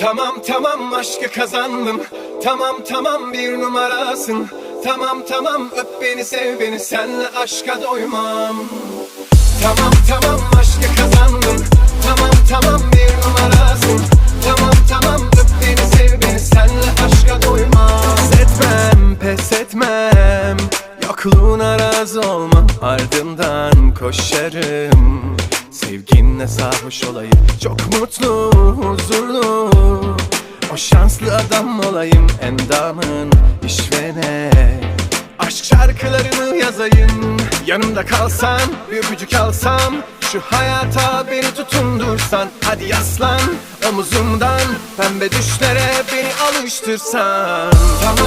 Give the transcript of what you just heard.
Tamam tamam aşkı kazandım. Tamam tamam bir numarasın. Tamam tamam öp beni sev beni senle aşka doymam. Tamam tamam aşkı kazandım. Tamam tamam bir numarasın. Tamam tamam öp beni sev beni senle aşka doymam. Pes etmem pes etmem. Yokluğuna razı olmam Ardından koşarım. Sevginle sarhoş olayım. Çok mutlu huzurlu O şanslı adam olayım Endamın işvene Aşk şarkılarını yazayım Yanımda kalsan bir öpücük alsam Şu hayata beni tutundursan. Hadi yaslan omuzumdan Pembe düşlere beni alıştırsan. Tamam